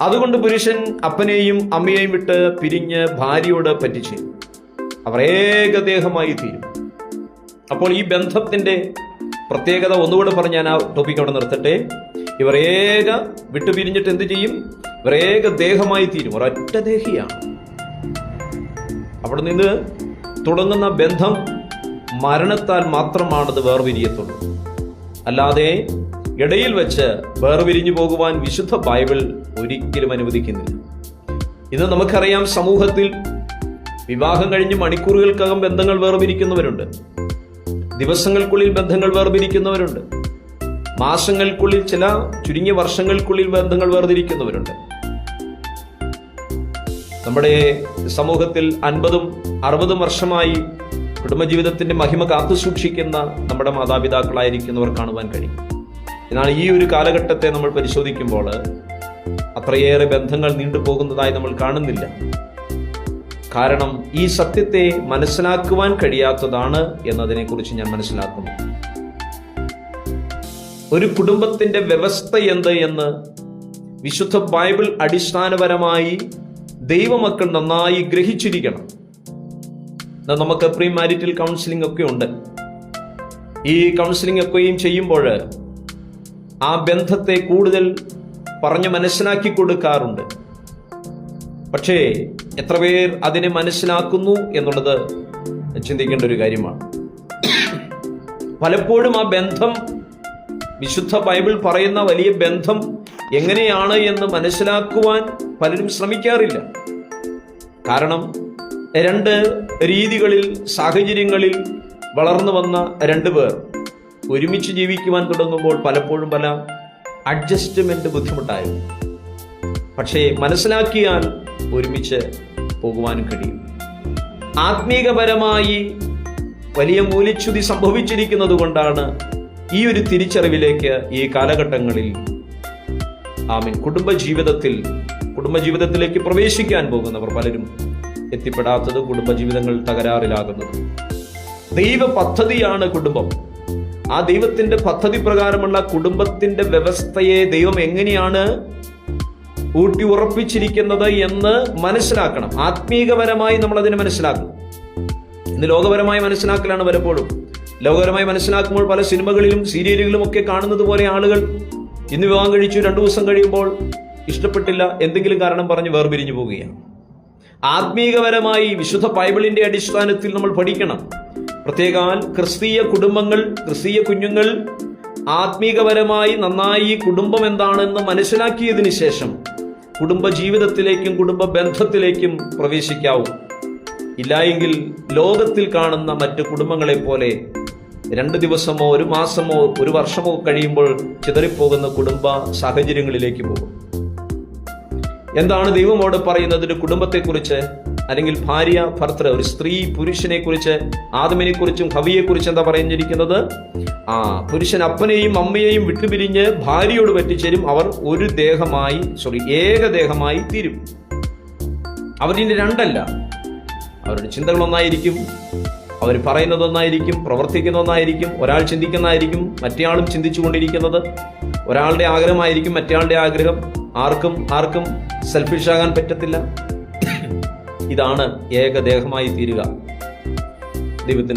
അതുകൊണ്ട് പുരുഷൻ അപ്പനെയും അമ്മയെയും വിട്ട് പിരിഞ്ഞ് ഭാര്യയോട് പറ്റിച്ച് അവർ ഏകദേഹമായി തീരും. അപ്പോൾ ഈ ബന്ധത്തിന്റെ പ്രത്യേകത ഒന്നുകൂടെ പറഞ്ഞ് ഞാൻ ആ ടോപ്പിക് അവിടെ നിർത്തട്ടെ. ഇവർ ഏക വിട്ടുപിരിഞ്ഞിട്ട് എന്ത് ചെയ്യും? ഇവർ ഏക ദേഹമായി തീരും. ഒരൊറ്റ ദേഹിയാണ്. അവിടെ നിന്ന് തുടങ്ങുന്ന ബന്ധം മരണത്താൽ മാത്രമാണത് വേർപിരിയത്തുള്ളൂ. അല്ലാതെ ഇടയിൽ വെച്ച് വേർപിരിഞ്ഞു പോകുവാൻ വിശുദ്ധ ബൈബിൾ ഒരിക്കലും അനുവദിക്കുന്നില്ല. ഇന്ന് നമുക്കറിയാം സമൂഹത്തിൽ വിവാഹം കഴിഞ്ഞ് മണിക്കൂറുകൾക്കകം ബന്ധങ്ങൾ വേർപിരിക്കുന്നവരുണ്ട്. ദിവസങ്ങൾക്കുള്ളിൽ ബന്ധങ്ങൾ വേർപിരിക്കുന്നവരുണ്ട്. മാസങ്ങൾക്കുള്ളിൽ ചില ചുരുങ്ങിയ വർഷങ്ങൾക്കുള്ളിൽ ബന്ധങ്ങൾ വേർതിരിക്കുന്നവരുണ്ട്. നമ്മുടെ സമൂഹത്തിൽ അൻപതും അറുപതും വർഷമായി കുടുംബജീവിതത്തിന്റെ മഹിമ കാത്തു സൂക്ഷിക്കുന്ന നമ്മുടെ മാതാപിതാക്കളായിരിക്കുന്നവർ കാണുവാൻ കഴിയും. എന്നാൽ ഈ ഒരു കാലഘട്ടത്തെ നമ്മൾ പരിശോധിക്കുമ്പോൾ അത്രയേറെ ബന്ധങ്ങൾ നീണ്ടുപോകുന്നതായി നമ്മൾ കാണുന്നില്ല. കാരണം ഈ സത്യത്തെ മനസ്സിലാക്കുവാൻ കഴിയാത്തതാണ് എന്നതിനെക്കുറിച്ച് ഞാൻ മനസ്സിലാക്കുന്നു. ഒരു കുടുംബത്തിന്റെ വ്യവസ്ഥ എന്ത് എന്ന് വിശുദ്ധ ബൈബിൾ അടിസ്ഥാനപരമായി ദൈവമക്കൾ നന്നായി ഗ്രഹിച്ചിരിക്കണം. നമുക്ക് പ്രീ മാരിറ്റൽ കൗൺസിലിംഗ് ഒക്കെ ഉണ്ട്. ഈ കൗൺസിലിംഗ് ഒക്കെയും ചെയ്യുമ്പോൾ ആ ബന്ധത്തെ കൂടുതൽ പറഞ്ഞ് മനസ്സിലാക്കി കൊടുക്കാറുണ്ട്. പക്ഷേ എത്ര പേർ അതിനെ മനസ്സിലാക്കുന്നു എന്നുള്ളത് ചിന്തിക്കേണ്ട ഒരു കാര്യമാണ്. പലപ്പോഴും ആ ബന്ധം വിശുദ്ധ ബൈബിൾ പറയുന്ന വലിയ ബന്ധം എങ്ങനെയാണ് എന്ന് മനസ്സിലാക്കുവാൻ പലരും ശ്രമിക്കാറില്ല. കാരണം രണ്ട് രീതികളിൽ സാഹചര്യങ്ങളിൽ വളർന്നു വന്ന രണ്ടു പേർ. ഒരുമിച്ച് ജീവിക്കുവാൻ തുടങ്ങുമ്പോൾ പലപ്പോഴും പല അഡ്ജസ്റ്റ്മെന്റ് ബുദ്ധിമുട്ടായിരുന്നു. പക്ഷേ മനസ്സിലാക്കിയാൽ ഒരുമിച്ച് പോകുവാനും കഴിയും. ആത്മീകപരമായി വലിയ മൂല്യച്യുതി സംഭവിച്ചിരിക്കുന്നത് കൊണ്ടാണ് ഈ ഒരു തിരിച്ചറിവിലേക്ക് ഈ കാലഘട്ടങ്ങളിൽ ആമീൻ കുടുംബജീവിതത്തിൽ കുടുംബജീവിതത്തിലേക്ക് പ്രവേശിക്കാൻ പോകുന്നവർ പലരും എത്തിപ്പെടാത്തത് കുടുംബജീവിതങ്ങൾ തകരാറിലാകുന്നത്. ദൈവ പദ്ധതിയാണ് കുടുംബം. ആ ദൈവത്തിന്റെ പദ്ധതി പ്രകാരമുള്ള കുടുംബത്തിന്റെ വ്യവസ്ഥയെ ദൈവം എങ്ങനെയാണ് ഊട്ടി ഉറപ്പിച്ചിരിക്കുന്നത് എന്ന് മനസ്സിലാക്കണം. ആത്മീകപരമായി നമ്മൾ അതിനെ മനസ്സിലാക്കണം ഇന്ന് ലോകപരമായി മനസ്സിലാക്കലാണ് പലപ്പോഴും. ലോകപരമായി മനസ്സിലാക്കുമ്പോൾ പല സിനിമകളിലും സീരിയലുകളിലും ഒക്കെ കാണുന്നത് പോലെ ആളുകൾ ഇന്ന് വിവാഹം കഴിച്ചു രണ്ടു ദിവസം കഴിയുമ്പോൾ ഇഷ്ടപ്പെട്ടില്ല എന്തെങ്കിലും കാരണം പറഞ്ഞ് വേർപിരിഞ്ഞു പോവുകയാണ്. ആത്മീകപരമായി വിശുദ്ധ ബൈബിളിന്റെ അടിസ്ഥാനത്തിൽ നമ്മൾ പഠിക്കണം. പ്രത്യേകാൽ ക്രിസ്തീയ കുടുംബങ്ങൾ ക്രിസ്തീയ കുഞ്ഞുങ്ങൾ ആത്മീകപരമായി നന്നായി കുടുംബം എന്താണെന്ന് മനസ്സിലാക്കിയതിനു ശേഷം കുടുംബ ജീവിതത്തിലേക്കും കുടുംബ ബന്ധത്തിലേക്കും പ്രവേശിക്കാവും. ഇല്ലായെങ്കിൽ ലോകത്തിൽ കാണുന്ന മറ്റ് കുടുംബങ്ങളെ പോലെ രണ്ട് ദിവസമോ ഒരു മാസമോ ഒരു വർഷമോ കഴിയുമ്പോൾ ചിതറിപ്പോകുന്ന കുടുംബ സാഹചര്യങ്ങളിലേക്ക് പോകും. എന്താണ് ദൈവമോട് പറയുന്നത്? കുടുംബത്തെക്കുറിച്ച് അല്ലെങ്കിൽ ഭാര്യ ഭർത്തൃ ഒരു സ്ത്രീ പുരുഷനെ കുറിച്ച് ആദമിനെ കുറിച്ചും കവിയെ കുറിച്ചും എന്താ പറഞ്ഞിരിക്കുന്നത്? ആ പുരുഷൻ അപ്പനെയും അമ്മയെയും വിട്ടുപിരിഞ്ഞ് ഭാര്യയോട് പറ്റിച്ചേരും അവർ ഒരു ദേഹമായി സോറി ഏകദേഹമായി തീരും. അവരിന്റെ രണ്ടല്ല. അവരുടെ ചിന്തകൾ ഒന്നായിരിക്കും അവർ പറയുന്നത് ഒന്നായിരിക്കും പ്രവർത്തിക്കുന്ന ഒന്നായിരിക്കും ഒരാൾ ചിന്തിക്കുന്നതായിരിക്കും മറ്റേയാളും ചിന്തിച്ചുകൊണ്ടിരിക്കുന്നത്. ഒരാളുടെ ആഗ്രഹമായിരിക്കും മറ്റേയാളുടെ ആഗ്രഹം. ആർക്കും ആർക്കും സെൽഫിഷ് ആകാൻ പറ്റത്തില്ല. ഇതാണ് ഏകദേഹമായി തീരുക. ദൈവത്തിന്